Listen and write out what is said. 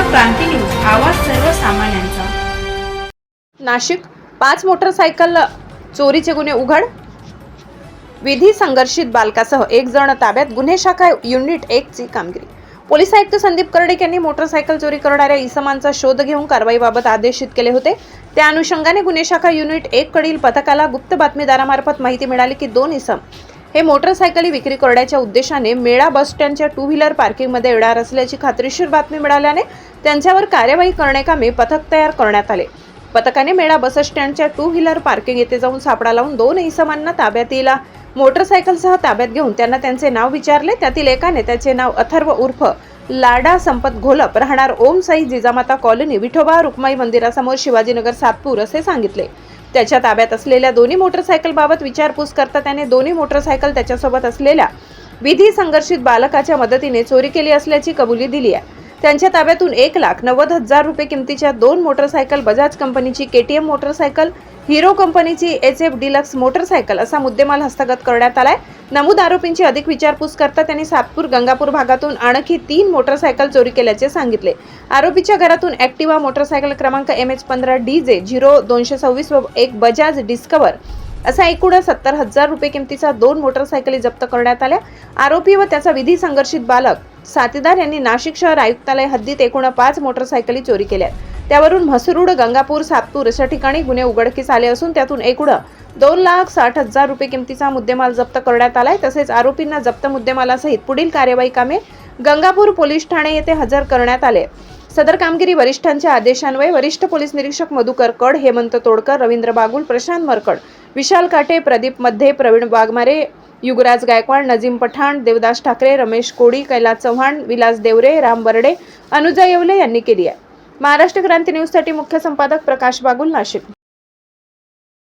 क्रांती news आवाज सर्वसामान्यांचा. नाशिक पाच मोटरसायकल चोरीचे गुन्हे उघड? विधी संघर्षित बालकासह एक जण ताब्यात गुन्हे शाखा युनिट एक ची कामगिरी. पोलीस आयुक्त संदीप कर्डिक यांनी मोटरसायकल चोरी करणाऱ्या इसमांचा शोध घेऊन कारवाईबाबत आदेशित केले होते. त्या अनुषंगाने गुन्हे शाखा युनिट एक कडील पथकाला गुप्त बातमीदारामार्फत माहिती मिळाली की दोन इसम हे मोटरसायकली विक्री करण्याच्या उद्देशाने मेळा बस स्टँडच्या टू व्हीलर पार्किंगमध्ये येणार असल्याची खात्रीशीर बातमी मिळाल्याने त्यांच्यावर कार्यवाही करण्याकामी पथक तयार करण्यात आले. पथकाने मेळा बस स्टँडच्या टू व्हीलर पार्किंग येथे जाऊन सापडा लावून दोन इसमांना ताब्यात येईल मोटरसायकलसह ताब्यात घेऊन त्यांना त्यांचे नाव विचारले. त्यातील एकाने त्याचे नाव अथर्व उर्फ लाडा संपत घोलप राहणार ओम साई जिजामाता कॉलनी विठोबा रुक्माई मंदिरासमोर शिवाजीनगर सातपूर असे सांगितले. त्याच्या ताब्यात असलेल्या दोन्ही मोटरसायकलबाबत विचारपूस करता त्याने दोन्ही मोटरसायकल त्याच्यासोबत असलेल्या विधी संघर्षित बालकाच्या मदतीने चोरी केली असल्याची कबुली दिली आहे. त्यांच्या ताब्यातून एक लाख नव्वद हजार रुपये किमतीच्या दोन मोटरसायकल बजाज कंपनीची केटीएम मोटरसायकल हिरो कंपनीची एच एफ डिलक्स मोटरसायकल असा मुद्देमाल हस्तगत करण्यात आलाय. नमूद आरोपींची अधिक विचारपूस करता त्यांनी सातपूर गंगापूर भागातून आणखी तीन मोटरसायकल चोरी केल्याचे सांगितले. आरोपीच्या घरातून ॲक्टिवा मोटरसायकल क्रमांक एम एच पंधरा डी जे झिरो दोनशे सव्वीस व एक बजाज डिस्कवर असा एकूण सत्तर हजार रुपये किमतीचा दोन मोटरसायकली जप्त करण्यात आल्या. आरोपी व त्याचा विधी संघर्षित बालक साथीदार यांनी नाशिक शहर आयुक्तालय हद्दीत एकूण पाच मोटरसायकली चोरी केल्या त्यावरून म्हसरूड गंगापूर सातपूर अशा ठिकाणी गुन्हे उघडकीस आले असून त्यातून एकूण दोन लाख साठ हजार रुपये किमतीचा मुद्देमाल जप्त करण्यात आलाय. तसेच आरोपींना जप्त मुद्देमालासहित पुढील कार्यवाही कामे गंगापूर पोलीस ठाणे येथे हजर करण्यात आले. सदर कामगिरी वरिष्ठांच्या आदेशान्वये वरिष्ठ पोलीस निरीक्षक मधुकर कड हेमंत तोडकर रवींद्र बागुल प्रशांत मरकड विशाल काटे प्रदीपमध्ये प्रवीण वाघमारे युगराज गायकवाड नजीम पठाण देवदास ठाकरे रमेश कोडी कैलास चव्हाण विलास देवरे राम बर्डे अनुजा येवले यांनी केली आहे. महाराष्ट्र क्रांती न्यूजसाठी मुख्य संपादक प्रकाश बागुल नाशिक.